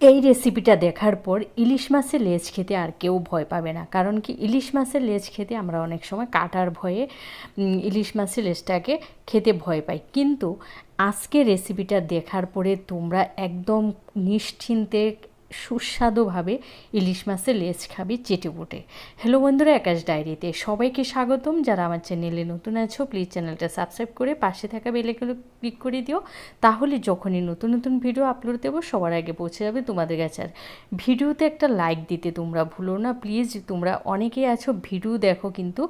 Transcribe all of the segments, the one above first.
এই রেসিপিটা দেখার পর ইলিশ মাছের লেজ খেতে আর কেউ ভয় পাবে না। কারণ কি, ইলিশ মাছের লেজ খেতে আমরা অনেক সময় কাটার ভয়ে ইলিশ মাছের লেজটাকে খেতে ভয় পাই। কিন্তু আজকে রেসিপিটা দেখার পরে তোমরা একদম নিশ্চিন্তে সুস্বাদুভাবে ইলিশ মাছের লেজ খাবি চেটে পুটে। হ্যালো বন্ধুরা, আকাশ ডায়েরিতে সবাইকে স্বাগতম। যারা আমার চ্যানেলে নতুন আছো প্লিজ চ্যানেলটা সাবস্ক্রাইব করে পাশে থাকা বেলেগুলো ক্লিক করে দিও। তাহলে যখনই নতুন নতুন ভিডিও আপলোড দেবো, সবার আগে পৌঁছে যাবে তোমাদের কাছে। আর ভিডিওতে একটা লাইক দিতে তোমরা ভুলো না প্লিজ তোমরা অনেকেই আছো, ভিডিও দেখো কিন্তু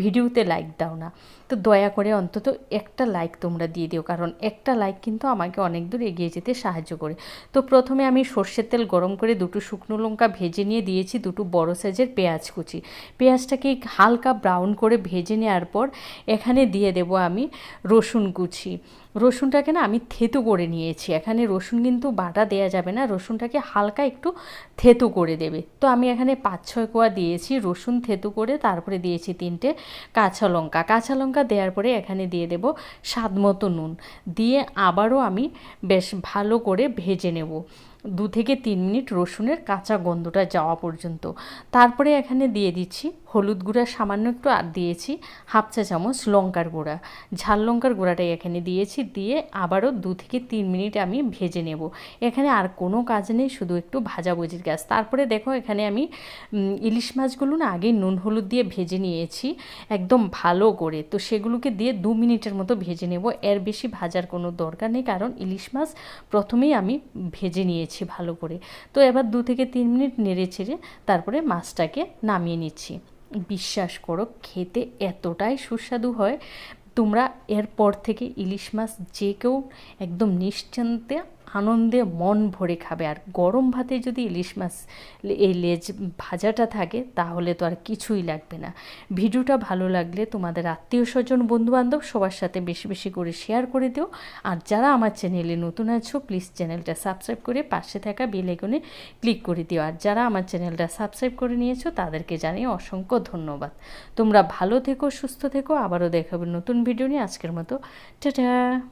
ভিডিওতে লাইক দাও না। তো দয়া করে অন্তত একটা লাইক তোমরা দিয়ে দিও, কারণ একটা লাইক কিন্তু আমাকে অনেক দূর এগিয়ে যেতে সাহায্য করে। তো প্রথমে আমি সর্ষের তেল গরম করে দুটো শুকনো লঙ্কা ভেজে নিয়ে দিয়েছি দুটো বড় সাইজের পেঁয়াজ কুচি। পেঁয়াজটাকে হালকা ব্রাউন করে ভেজে নেওয়ার পর এখানে দিয়ে দেব আমি রসুন কুচি। রসুনটাকে না আমি থেতু করে নিয়েছি। এখানে রসুন কিন্তু বাটা দেয়া যাবে না, রসুনটাকে হালকা একটু থেতু করে দেবে। তো আমি এখানে পাঁচ ছয় কোয়া দিয়েছি, রসুন থেতু করে তারপরে দিয়েছি তিনটে কাঁচা লঙ্কা। কাঁচা লঙ্কা দেওয়ার পরে এখানে দিয়ে দেব স্বাদ মতো নুন। দিয়ে আবারও আমি বেশ ভালো করে ভেজে নেব। দু থেকে তিন মিনিট রসুনের কাঁচা গন্ধটা যাওয়া পর্যন্ত। তারপরে এখানে দিয়ে দিচ্ছি হলুদ গুঁড়া, সামান্য একটু আর দিয়েছি হাফ চা চামচ লঙ্কার গুঁড়া। ঝাল লঙ্কার গুঁড়াটাই এখানে দিয়েছি, দিয়ে আবারও দু থেকে তিন মিনিট আমি ভেজে নেব। এখানে আর কোনো কাজ নেই, শুধু একটু ভাজাভুজির গ্যাস। তারপরে দেখো এখানে আমি ইলিশ মাছগুলো না আগে নুন হলুদ দিয়ে ভেজে নিয়েছি একদম ভালো করে। তো সেগুলোকে দিয়ে দু মিনিটের মতো ভেজে নেব। এর বেশি ভাজার কোনো দরকার নেই, কারণ ইলিশ মাছ প্রথমেই আমি ভেজে নিয়েছি। ভালো করে। তো এবার দু থেকে তিন মিনিট নেড়ে ছেড়ে তারপরে মাছটাকে নামিয়ে নিচ্ছি। বিশ্বাস করো, খেতে এতটাই সুস্বাদু হয়। তোমরা এরপর থেকে ইলিশ মাছ যে কেউ একদম নিশ্চিন্তে আনন্দে মন ভরে খাবে। আর গরম ভাতে যদি ইলিশ মাছ, এই লেজ ভাজাটা থাকে, তাহলে তো আর কিছুই লাগবে না। ভিডিওটা ভালো লাগলে তোমাদের আত্মীয় স্বজন, বন্ধুবান্ধব সবার সাথে বেশি বেশি করে শেয়ার করে দিও। আর যারা আমার চ্যানেলে নতুন আছো প্লিজ চ্যানেলটা সাবস্ক্রাইব করে পাশে থাকা বেল আইকনে ক্লিক করে দিও। আর যারা আমার চ্যানেলটা সাবস্ক্রাইব করে নিয়েছো, তাদেরকে জানিয়ে অসংখ্য ধন্যবাদ। তোমরা ভালো থেকো, সুস্থ থেকো। আবারও দেখাবে নতুন ভিডিও নিয়ে আজকের মতো। টাটা!